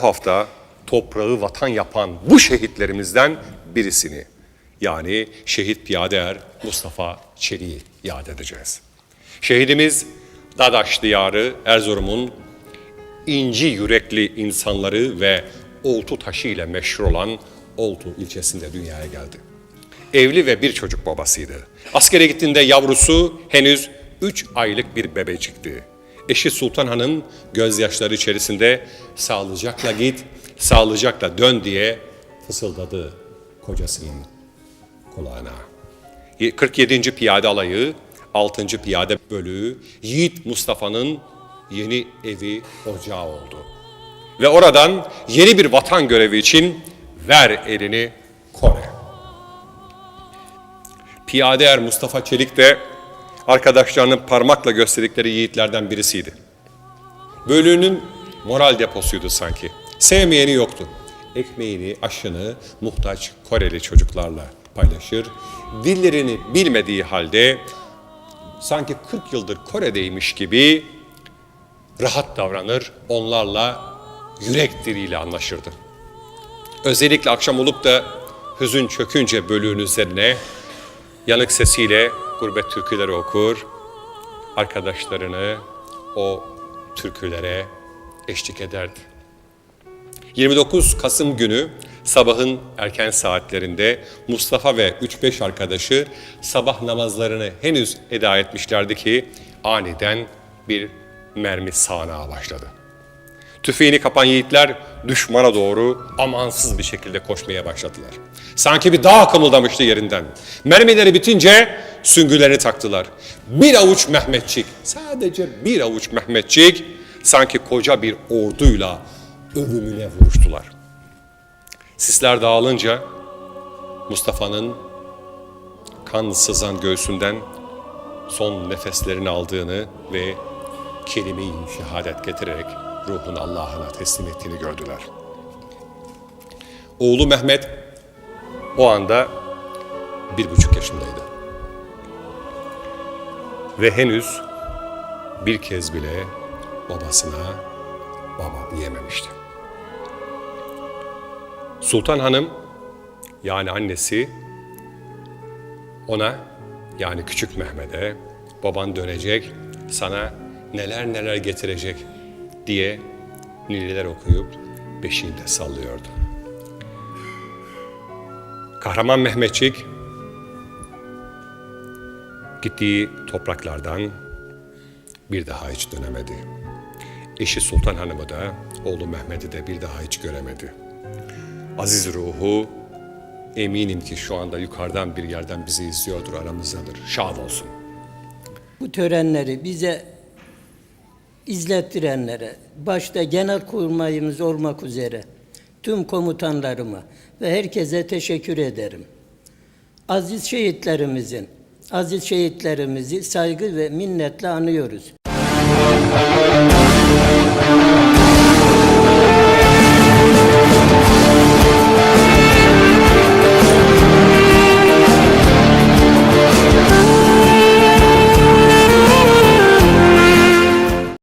bu hafta toprağı vatan yapan bu şehitlerimizden birisini yani şehit piyader Mustafa Çelik'i yad edeceğiz. Şehidimiz Dadaş diyarı Erzurum'un inci yürekli insanları ve oltu taşı ile meşhur olan Oltu ilçesinde dünyaya geldi. Evli ve bir çocuk babasıydı. Askere gittiğinde yavrusu henüz 3 aylık bir bebecikti. Eşi Sultan Hanım gözyaşları içerisinde sağlıcakla git, sağlıcakla dön diye fısıldadı kocasının kulağına. 47. Piyade Alayı, 6. Piyade Bölüğü, Yiğit Mustafa'nın yeni evi ocağı oldu. Ve oradan yeni bir vatan görevi için ver elini Kore. Piyade Er Mustafa Çelik de arkadaşlarının parmakla gösterdikleri yiğitlerden birisiydi. Bölüğünün moral deposuydu sanki. Sevmeyeni yoktu. Ekmeğini, aşını muhtaç Koreli çocuklarla paylaşır. Dillerini bilmediği halde sanki 40 yıldır Kore'deymiş gibi rahat davranır, onlarla yürek diliyle anlaşırdı. Özellikle akşam olup da hüzün çökünce bölüğün üzerine yanık sesiyle gurbet türküleri okur, arkadaşlarını o türkülere eşlik ederdi. 29 Kasım günü sabahın erken saatlerinde Mustafa ve 3-5 arkadaşı sabah namazlarını henüz eda etmişlerdi ki aniden bir mermi sağanağı başladı. Tüfeğini kapan yiğitler düşmana doğru amansız bir şekilde koşmaya başladılar. Sanki bir dağ kımıldamıştı yerinden. Mermileri bitince süngülerini taktılar. Bir avuç Mehmetçik, sadece bir avuç Mehmetçik sanki koca bir orduyla ölümüne vuruştular. Sisler dağılınca Mustafa'nın kan sızan göğsünden son nefeslerini aldığını ve kelime-i şehadet getirerek ruhunu Allah'ına teslim ettiğini gördüler. Oğlu Mehmet o anda bir buçuk yaşındaydı. Ve henüz bir kez bile babasına baba diyememişti. Sultan Hanım yani annesi ona yani küçük Mehmet'e baban dönecek sana neler neler getirecek diye nineler okuyup beşiğinde sallıyordu. Kahraman Mehmetçik gittiği topraklardan bir daha hiç dönemedi. Eşi Sultan Hanım'ı da oğlu Mehmet'i de bir daha hiç göremedi. Aziz ruhu eminim ki şu anda yukarıdan bir yerden bizi izliyordur, aramızdadır. Şad olsun. Bu törenleri bize izlettirenlere, başta genelkurmayımız olmak üzere tüm komutanlarıma ve herkese teşekkür ederim. Aziz şehitlerimizin, aziz şehitlerimizi saygı ve minnetle anıyoruz.